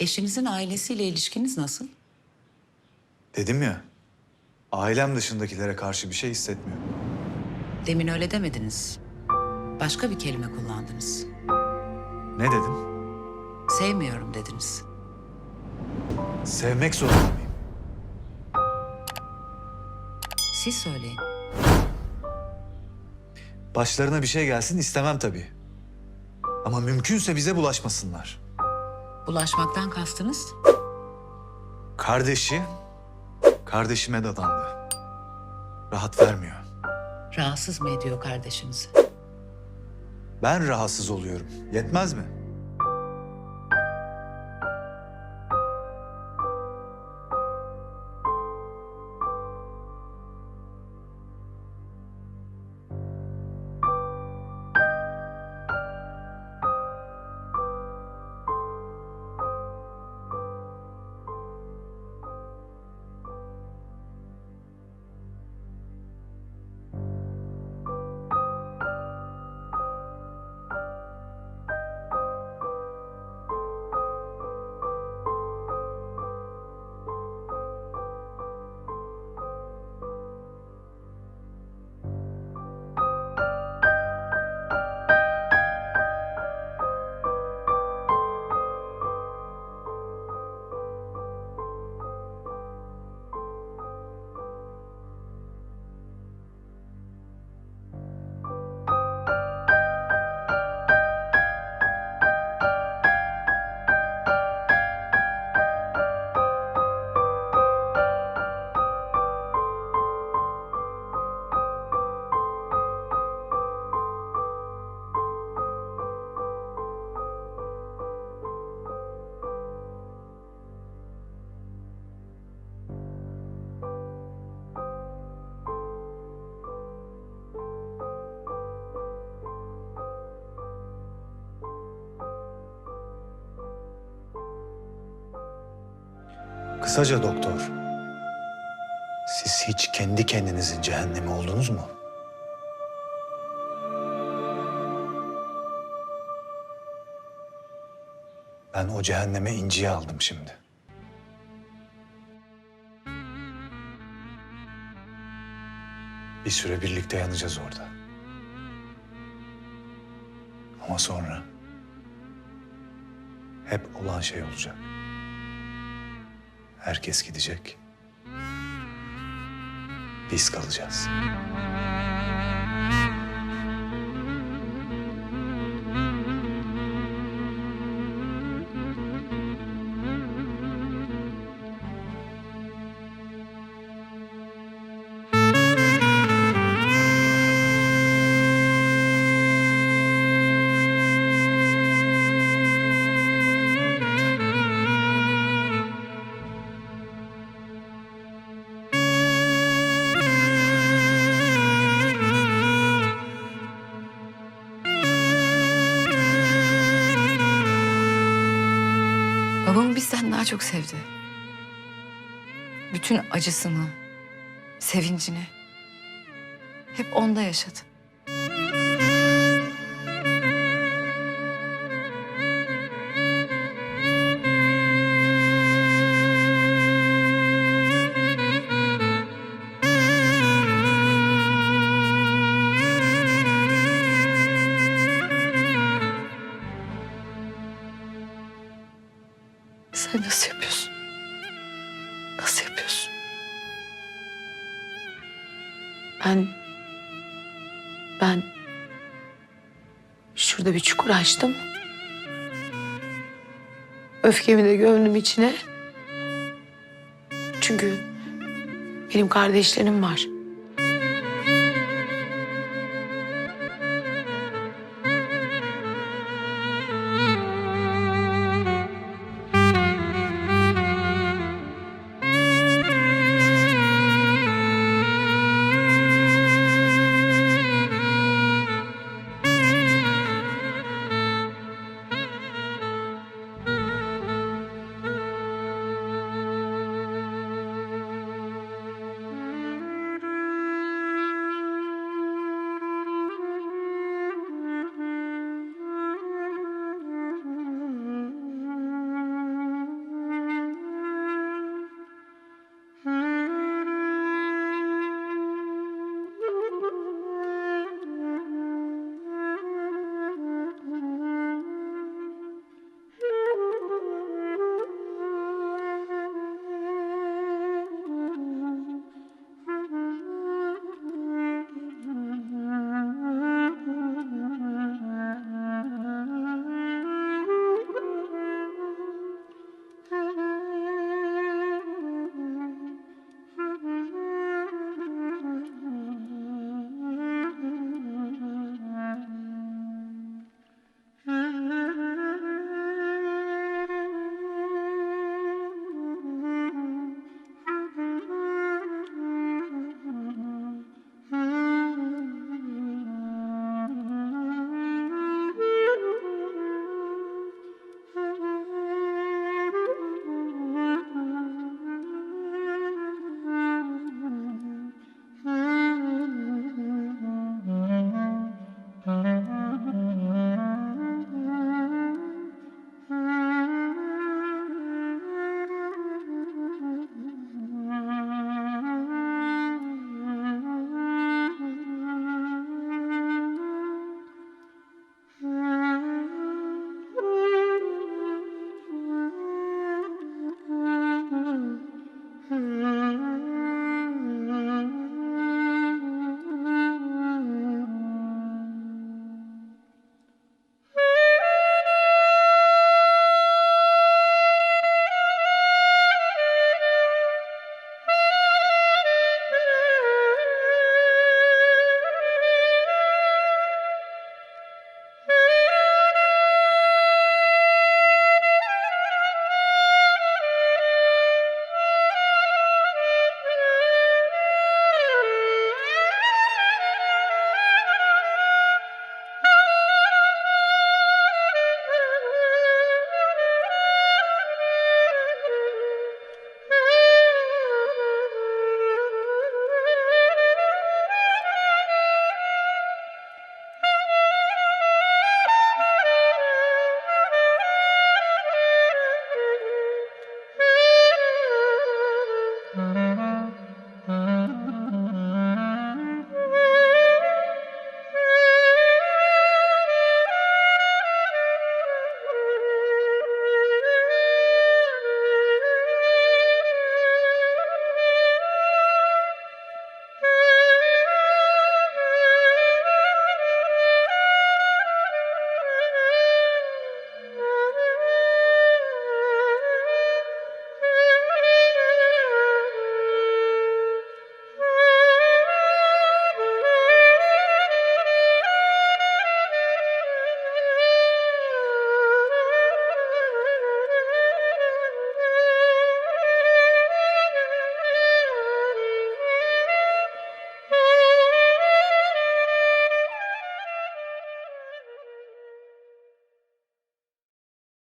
Eşinizin ailesiyle ilişkiniz nasıl? Dedim ya, ailem dışındakilere karşı bir şey hissetmiyorum. Demin öyle demediniz. Başka bir kelime kullandınız. Ne dedim? Sevmiyorum dediniz. Sevmek zorunda mıyım? Siz söyleyin. Başlarına bir şey gelsin istemem tabii. Ama mümkünse bize bulaşmasınlar. Bulaşmaktan kastınız? Kardeşi, kardeşime dadandı. Rahat vermiyor. Rahatsız mı ediyor kardeşinizi? Ben rahatsız oluyorum. Yetmez mi? Kısaca doktor, siz hiç kendi kendinizin cehennemi oldunuz mu? Ben o cehenneme inciyi aldım şimdi. Bir süre birlikte yanacağız orada. Ama sonra hep olan şey olacak. Herkes gidecek. Biz kalacağız. Babamı bizden daha çok sevdi. Bütün acısını, sevincini hep onda yaşadı. Sen nasıl yapıyorsun? Nasıl yapıyorsun? Ben... Ben... Şurada bir çukur açtım. Öfkemi de gömdüm içine. Çünkü benim kardeşlerim var.